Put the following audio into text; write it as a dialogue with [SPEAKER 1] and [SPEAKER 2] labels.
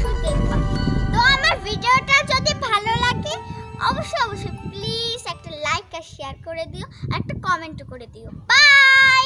[SPEAKER 1] অবশ্যই দেখবা তো আমার ভিডিওটা যদি ভালো লাগে, অবশ্যই অবশ্যই প্লিজ একটা লাইক আর শেয়ার করে দিও একটা কমেন্টও করে দিও। বাই